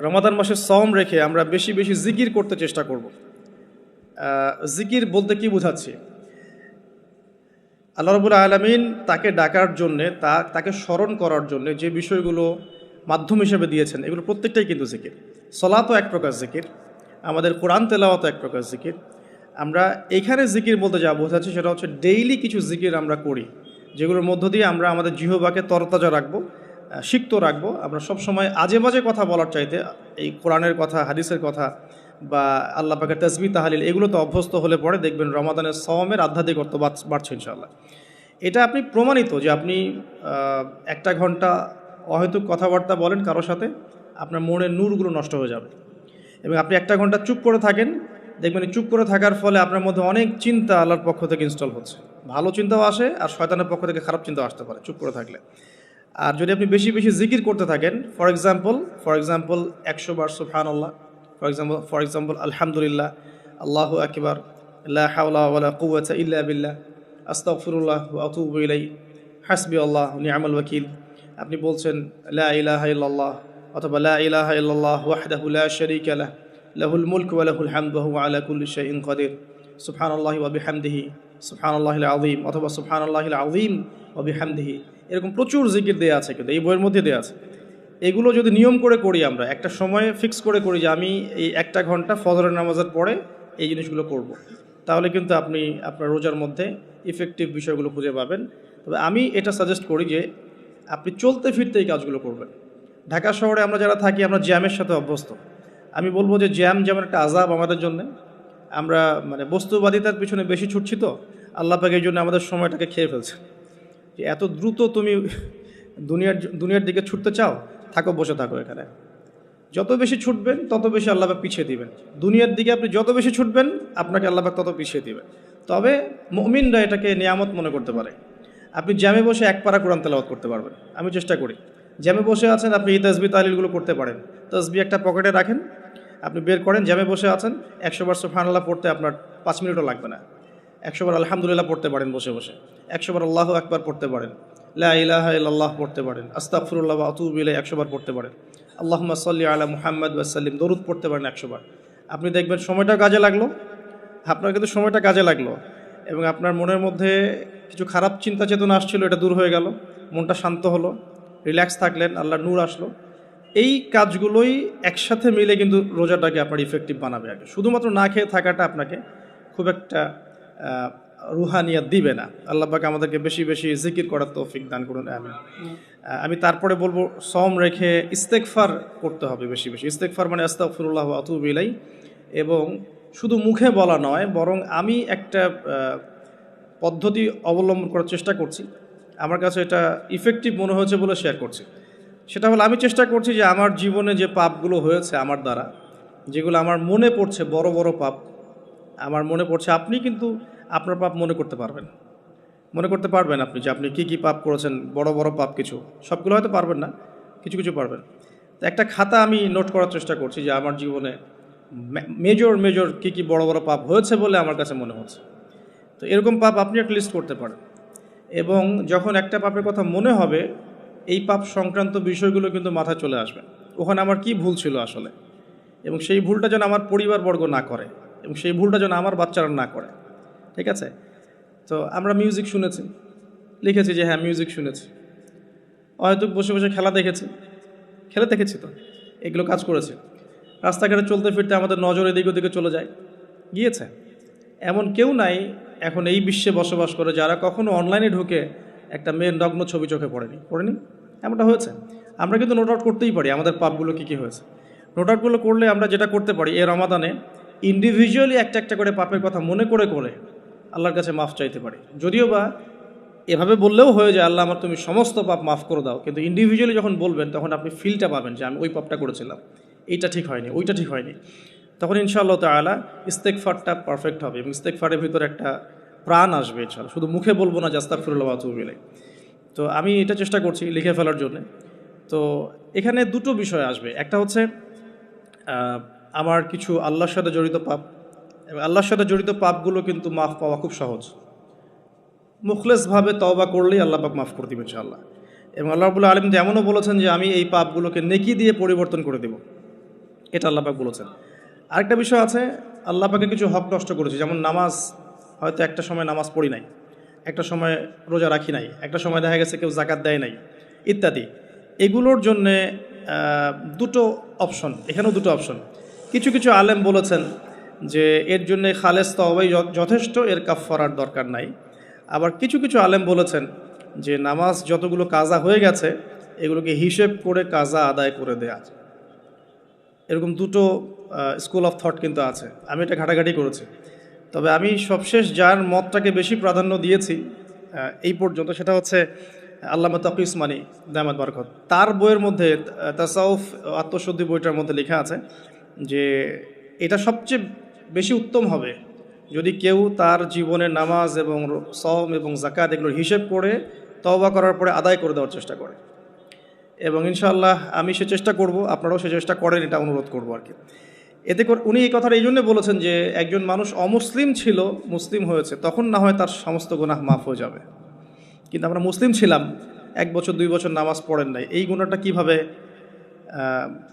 রমাদান মাসে সম রেখে আমরা বেশি বেশি জিকির করতে চেষ্টা করব। জিকির বলতে কি বোঝাচ্ছি? আল্লাহ রবুল আলমিন তাকে ডাকার জন্যে, তা, তাকে স্মরণ করার জন্যে যে বিষয়গুলো মাধ্যম হিসেবে দিয়েছেন, এগুলো প্রত্যেকটাই কিন্তু জিকির। সলাতও এক প্রকার জিকির, আমাদের কোরআন তেলাওয়াতও এক প্রকার জিকির। আমরা এখানে জিকির বলতে যা বোঝাচ্ছি সেটা হচ্ছে ডেইলি কিছু জিকির আমরা করি, যেগুলোর মধ্য দিয়ে আমরা আমাদের জিহবাকে তরতাজা রাখব সিক্ত রাখব। আমরা সবসময় আজে বাজে কথা বলার চাইতে এই কোরআনের কথা, হাদিসের কথা বা আল্লাহ পাকের তসবি তাহালিল এগুলো তো অভ্যস্ত হলে পরে দেখবেন রমাদানের সওমের আধ্যাত্মিকত্ব বাড়- বাড়ছে ইনশাল্লাহ এটা আপনি প্রমাণিত যে আপনি একটা ঘণ্টা অহেতুক কথাবার্তা বলেন কারোর সাথে, আপনার মনের নূরগুলো নষ্ট হয়ে যাবে। এবং আপনি একটা ঘণ্টা চুপ করে থাকেন, দেখবেন চুপ করে থাকার ফলে আপনার মধ্যে অনেক চিন্তা আল্লাহর পক্ষ থেকে ইনস্টল হচ্ছে। ভালো চিন্তাও আসে আর শয়তানের পক্ষ থেকে খারাপ চিন্তাও আসতে পারে চুপ করে থাকলে। আর যদি আপনি বেশি বেশি জিকির করতে থাকেন ফর এক্সাম্পল ফর এক্সাম্পল একশো বার সুফহান আল্লাহ ফর এক্সাম্পল ফর এক্সাম্পল আলহামদুলিল্লাহ, আল্লাহ আকবার কুওয়াতা ইল্লা বিল্লাহ, আস্তাগফিরুল্লাহ ওয়া হাসবি আল্লাহ নি'মাল ওয়াকিল। আপনি বলছেন, লা ইলাহা অথবা লা ইলাহা ইল্লাল্লাহ ওয়াহদাহু লা লাহ, লাহুল মুলক ওয়া লাহুল হামদ ওয়া হুয়া আলা কুল্লি শাইইন কাদির সুবহানাল্লাহি ওয়া বিহামদিহি অথবা সুবহানাল্লাহিল আযীম ওয়া বিহামদিহি। এরকম প্রচুর জিকির দেয়া আছে কিন্তু, এই বইয়ের মধ্যে দেয়া আছে। এগুলো যদি নিয়ম করে করি আমরা, একটা সময় ফিক্স করে করি যে আমি এই একটা ঘণ্টা ফজরের নামাজের পরে এই জিনিসগুলো করব। তাহলে কিন্তু আপনি আপনার রোজার মধ্যে ইফেক্টিভ বিষয়গুলো খুঁজে পাবেন। তবে আমি এটা সাজেস্ট করি যে আপনি চলতে ফিরতে এই কাজগুলো করবেন। ঢাকা শহরে আমরা যারা থাকি, আমরা জ্যামের সাথে অভ্যস্ত। আমি বলব যে জ্যাম যেমন একটা আজাব আমাদের জন্য, আমরা মানে বস্তুবাদিতার পিছনে বেশি ছুটছি তো, আল্লাহ পাক এই জন্য আমাদের সময়টাকে খেয়ে ফেলছে যে এত দ্রুত তুমি দুনিয়ার দুনিয়ার দিকে ছুটতে চাও, থাকো, বসে থাকো এখানে। যত বেশি ছুটবেন, তত বেশি আল্লাহবাক পিছিয়ে দিবেন। দুনিয়ার দিকে আপনি যত বেশি ছুটবেন, আপনাকে আল্লাহবাক তত পিছিয়ে দিবেন। তবে মমিনরা এটাকে নিয়ামত মনে করতে পারে। আপনি জ্যামে বসে এক পারা কোরআন তেলাওয়াত করতে পারবেন। আমি চেষ্টা করি। জ্যামে বসে আছেন, আপনি এই তসবি তালিলগুলো করতে পারেন। তসবি একটা পকেটে রাখেন, আপনি বের করেন, জ্যামে বসে আছেন, একশো বার সুফহানাল্লাহ পড়তে আপনার পাঁচ মিনিটও লাগবে না। একশো বার আলহামদুলিল্লাহ পড়তে পারেন বসে বসে। একশো বার আল্লাহ আকবার পড়তে পারেন। লা পড়তে পারেন। আস্তাফরুল্লাহ ওয়া আতুবু ইলাইহি একশো বার পড়তে পারেন। আল্লাহুম্মা সাল্লি আলা মুহাম্মদ ওয়াসাল্লিম দরুদ পড়তে পারেন একশো বার আপনি দেখবেন সময়টা কাজে লাগল। আপনার কিন্তু সময়টা কাজে লাগল। এবং আপনার মনের মধ্যে কিছু খারাপ চিন্তা চেতনা আসছিল, এটা দূর হয়ে গেল। মনটা শান্ত হলো। রিল্যাক্স থাকলেন আল্লাহ নূর আসলো। এই কাজগুলোই একসাথে মিলে কিন্তু রোজাটাকে আপনার ইফেক্টিভ বানাবে আগে। শুধুমাত্র না খেয়ে থাকাটা আপনাকে খুব একটা রুহানিয়াত দিবে না। আল্লাহ পাক আমাদেরকে বেশি বেশি জিকির করার তৌফিক দান করুন আমি আমি তারপরে বলব সম রেখে ইস্তেকফার করতে হবে বেশি বেশি। ইস্তেকফার মানে আস্তাগফিরুল্লাহ ওয়া আতুবু এবং শুধু মুখে বলা নয়, বরং আমি একটা পদ্ধতি অবলম্বন করার চেষ্টা করছি। আমার কাছে এটা ইফেক্টিভ মনে হয়েছে বলে শেয়ার করছি। সেটা হলো, আমি চেষ্টা করছি যে আমার জীবনে যে পাপগুলো হয়েছে আমার দ্বারা, যেগুলো আমার মনে পড়ছে বড় বড় পাপ আমার মনে পড়ছে আপনি কিন্তু আপনার পাপ মনে করতে পারবেন। মনে করতে পারবেন আপনি যে আপনি কি কি পাপ করেছেন, বড় বড় পাপ কিছু। সবগুলো হয়তো পারবেন না, কিছু কিছু পারবেন। তো একটা খাতা আমি নোট করার চেষ্টা করছি যে আমার জীবনে মেজর মেজর কি কি বড় বড় পাপ হয়েছে বলে আমার কাছে মনে হচ্ছে। তো এরকম পাপ আপনি একটা লিস্ট করতে পারেন। এবং যখন একটা পাপের কথা মনে হবে, এই পাপ সংক্রান্ত বিষয়গুলো কিন্তু মাথায় চলে আসবে। ওখানে আমার কি ভুল ছিল আসলে? এবং সেই ভুলটা যেন আমার পরিবারবর্গ না করে। এবং সেই ভুলটা যেন আমার বাচ্চারা না করে। ঠিক আছে? তো আমরা মিউজিক শুনেছি। লিখেছি যে হ্যাঁ মিউজিক শুনেছি। হয়তো বসে বসে খেলা দেখেছি। খেলে দেখেছি তো? এগুলো কাজ করেছে। রাস্তাঘাটে চলতে ফিরতে আমাদের নজর এদিক ওদিকে চলে যায়। গিয়েছে। এমন কেউ নাই এখন এই বিশ্বে বসবাস করে যারা কখনো অনলাইনে ঢুকে একটা মেয়ের নগ্ন ছবি চোখে পড়েনি। পড়েনি? এমনটা হয়েছে? আমরা কিন্তু নোট আউট করতেই পারি আমাদের পাপগুলো কী কী হয়েছে। নোট আউটগুলো করলে আমরা যেটা করতে পারি এ রমাদানে ইন্ডিভিজুয়ালি একটা একটা করে পাপের কথা মনে করে করে আল্লাহর কাছে মাফ চাইতে পারি। যদিও বা এভাবে বললেও হয়ে যায়, আল্লাহ আমার তুমি সমস্ত পাপ মাফ করে দাও। কিন্তু ইন্ডিভিজুয়ালি যখন বলবেন, তখন আপনি ফিলটা পাবেন যে আমি ওই পাপটা করেছিলাম। এইটা ঠিক হয়নি, ওইটা ঠিক হয়নি। তখন ইনশাআল্লাহ তালা ইস্তেকফারটা পারফেক্ট হবে এবং ইস্তেকফারের ভিতরে একটা প্রাণ আসবে ইনশাল্লাহ শুধু মুখে বলব না জাস্তাক ফিরুল্লাহ তুবিলে তো আমি এটা চেষ্টা করছি লিখে ফেলার জন্য। তো এখানে দুটো বিষয় আসবে। একটা হচ্ছে আমার কিছু আল্লাহর সাথে জড়িত পাপ। এবং আল্লাহর সাথে জড়িত পাপগুলো কিন্তু মাফ পাওয়া খুব সহজ। মুখলেসভাবে তওবা করলেই আল্লাহ পাক মাফ করে দিবে ইনশাআল্লাহ। এবং আল্লাহ রাবুল্লাহ আলম এমনও বলেছেন যে আমি এই পাপগুলোকে নেকি দিয়ে পরিবর্তন করে দেব। এটা আল্লাপাক বলেছেন। আরেকটা বিষয় আছে আল্লাপাকে কিছু হক নষ্ট করেছে। যেমন নামাজ, হয়তো একটা সময় নামাজ পড়ি নাই, একটা সময় রোজা রাখি নাই, একটা সময় দেখা গেছে কেউ জাকাত দেয় নাই, ইত্যাদি। এগুলোর জন্যে দুটো অপশন এখানেও দুটো অপশন কিছু কিছু আলেম বলেছেন যে এর জন্য খালেস তবাই যথেষ্ট, এর কাফারার দরকার নাই। আবার কিছু কিছু আলেম বলেছেন যে নামাজ যতগুলো কাজা হয়ে গেছে, এগুলোকে হিসেব করে কাজা আদায় করে দেয়া এরকম দুটো স্কুল অফ থট কিন্তু আছে। আমি এটা ঘাটাঘাটি করেছি। তবে আমি সবশেষ যার মতটাকে বেশি প্রাধান্য দিয়েছি এই পর্যন্ত সেটা হচ্ছে আল্লামা তকি উসমানী দামাদ বারকত। তার বইয়ের মধ্যে তাসাউফ আত্মশুদ্ধি বইটার মধ্যে লেখা আছে যে এটা সবচেয়ে বেশি উত্তম হবে। যদি কেউ তার জীবনের নামাজ এবং সম এবং জাকাত এগুলোর হিসেব করে তওবা করার পরে আদায় করে দেওয়ার চেষ্টা করে। এবং ইনশাআল্লাহ আমি সে চেষ্টা করব, আপনারাও সে চেষ্টা করেন, এটা অনুরোধ করব আর কি। এতে করে উনি এই কথাটা এই জন্য বলেছেন যে একজন মানুষ অমুসলিম ছিল, মুসলিম হয়েছে, তখন না হয় তার সমস্ত গুনাহ মাফ হয়ে যাবে। কিন্তু আমরা মুসলিম ছিলাম, এক বছর, দুই বছর নামাজ পড়েন নাই, এই গুণাটা কীভাবে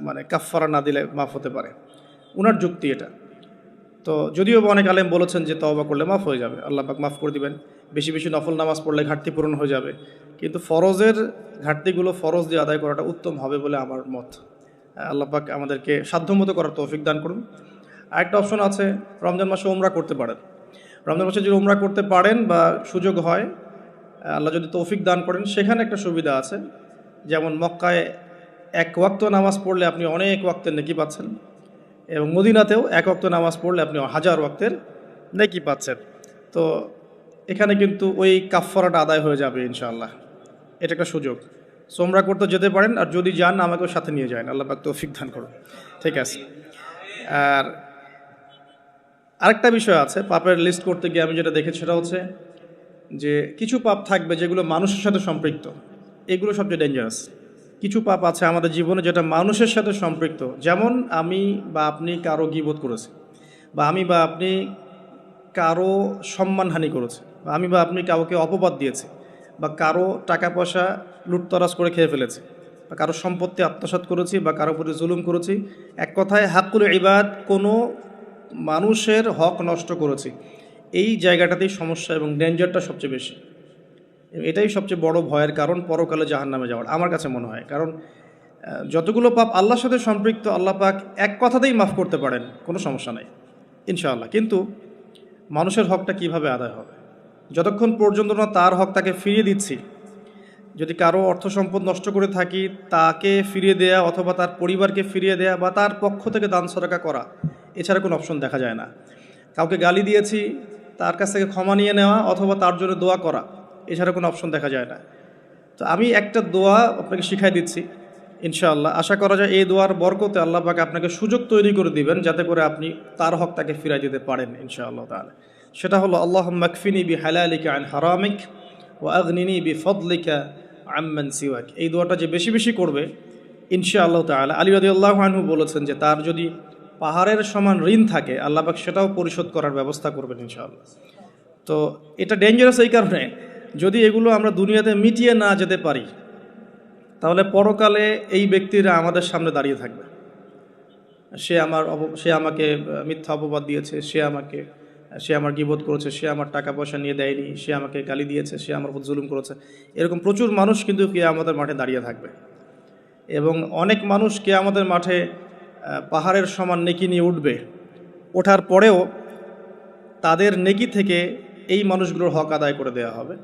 মানে কাফফারা না দিলে মাফ হতে পারে। উনার যুক্তি এটা। তো যদিও বা অনেক আলেম বলেছেন যে তওবা করলে মাফ হয়ে যাবে, আল্লাহ পাক মাফ করে দিবেন। বেশি বেশি নফল নামাজ পড়লে ঘাটতি পূরণ হয়ে যাবে। কিন্তু ফরজের ঘাটতিগুলো ফরজ দিয়ে আদায় করাটা উত্তম হবে বলে আমার মত। আল্লাহ পাক আমাদেরকে সাধ্যমতো করার তৌফিক দান করুন। আরেকটা অপশন আছে, রমজান মাসে ওমরা করতে পারেন। রমজান মাসে যদি ওমরা করতে পারেন বা সুযোগ হয়, আল্লাহ যদি তৌফিক দান করেন, সেখানে একটা সুবিধা আছে। যেমন মক্কায় এক ওয়াক্ত নামাজ পড়লে আপনি অনেক ওয়াক্তের নেকি পাচ্ছেন এবং মদিনাতেও এক ওয়াক্ত নামাজ পড়লে আপনি হাজার ওয়াক্তের নেকি পাচ্ছেন। তো এখানে কিন্তু ওই কাফফারাটা আদায় হয়ে যাবে ইনশাআল্লাহ। এটা একটা সুযোগ। সোমরা করতে যেতে পারেন আর যদি যান, আমাকেও সাথে নিয়ে যান। আল্লাহ পাক তৌফিক দান করুন। ঠিক আছে। আর আরেকটা বিষয় আছে, পাপের লিস্ট করতে গিয়ে আমি যেটা দেখেছি সেটা হচ্ছে যে কিছু পাপ থাকবে যেগুলো মানুষের সাথে সম্পৃক্ত। এগুলো সবচেয়ে ডেঞ্জারাস কিছু পাপ আছে আমাদের জীবনে যেটা মানুষের সাথে সম্পৃক্ত। যেমন আমি বা আপনি কারও গিবোধ করেছি, বা আমি বা আপনি কারও সম্মানহানি করেছি, বা আমি বা আপনি কাউকে অপবাদ দিয়েছি, বা কারও টাকা পয়সা লুটতরাজ করে খেয়ে ফেলেছি, বা কারও সম্পত্তি আত্মসাৎ করেছি, বা কারও প্রতি জুলুম করেছি, এক কথায় হাকুল ইবাদ কোনো মানুষের হক নষ্ট করেছি। এই জায়গাটাতেই সমস্যা এবং ডেঞ্জারটা সবচেয়ে বেশি। এটাই সবচেয়ে বড় ভয়ের কারণ পরকালে জাহান নামে যাওয়ার, আমার কাছে মনে হয়। কারণ যতগুলো পাপ আল্লাহর সাথে সম্পৃক্ত, আল্লাহ পাক এক কথাতেই মাফ করতে পারেন, কোনো সমস্যা নাই, ইনশাআল্লাহ। কিন্তু মানুষের হকটা কীভাবে আদায় হবে? যতক্ষণ পর্যন্ত না তার হক তাকে ফিরিয়ে দিচ্ছি, যদি কারও অর্থ সম্পদ নষ্ট করে থাকি, তাকে ফিরিয়ে দেয়া অথবা তার পরিবারকে ফিরিয়ে দেয়া বা তার পক্ষ থেকে দান সরকা করা, এছাড়া কোনো অপশন দেখা যায় না। কাউকে গালি দিয়েছি, তার কাছ থেকে ক্ষমা নিয়ে নেওয়া অথবা তার জন্য দোয়া করা এছাড়া কোনো অপশন দেখা যায় না। তো আমি একটা দোয়া আপনাকে শিখাই দিচ্ছি, ইনশাআল্লাহ। আশা করা যায় এই দোয়ার বরকতে আল্লাহ পাকে আপনাকে সুযোগ তৈরি করে দিবেন, যাতে করে আপনি তার হক তাকে ফিরাই দিতে পারেন, ইনশাআল্লাহ তাহলে সেটা হলো আল্লাহ মাকফিনি বি হালালিকা আন হারামিক ও আগনিনি বি ফদলিকা আম্মান সিওয়াক। এই দোয়াটা যে বেশি বেশি করবে, ইনশাআল্লাহ তাআলা। আলী রাদি আল্লাহ আনহু বলেছেন যে, তার যদি পাহাড়ের সমান ঋণ থাকে, আল্লাহ পাক সেটাও পরিশোধ করার ব্যবস্থা করবেন, ইনশাআল্লাহ। তো এটা ডেঞ্জারাস এই কারণে যদি এগুলো আমরা দুনিয়াতে মিটিয়ে না যেতে পারি, তাহলে পরকালে এই ব্যক্তিরা আমাদের সামনে দাঁড়িয়ে থাকবে। সে আমার সে আমাকে মিথ্যা অপবাদ দিয়েছে, সে আমাকে, সে আমার গিবোধ করেছে, সে আমার টাকা পয়সা নিয়ে দেয়নি, সে আমাকে গালি দিয়েছে, সে আমার জুলুম করেছে। এরকম প্রচুর মানুষ কিন্তু কে আমাদের মাঠে দাঁড়িয়ে থাকবে। এবং অনেক মানুষ কে আমাদের মাঠে পাহাড়ের সমান নেকি নিয়ে উঠবে। ওঠার পরেও তাদের নেকি থেকে এই মানুষগুলোর হক আদায় করে দেওয়া হবে।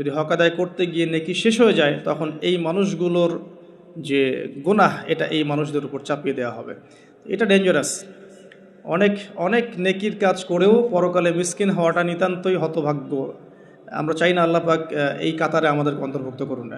যদি হক আদায় করতে গিয়ে নেকি শেষ হয়ে যায়, তখন এই মানুষগুলোর যে গুনাহ, এটা এই মানুষদের উপর চাপিয়ে দেওয়া হবে। এটা ডেঞ্জারাস অনেক অনেক নেকির কাজ করেও পরকালে মিসকিন হওয়াটা নিতান্তই হতভাগ্য। আমরা চাই না আল্লাহ পাক এই কাতারে আমাদের অন্তর্ভুক্ত করুন।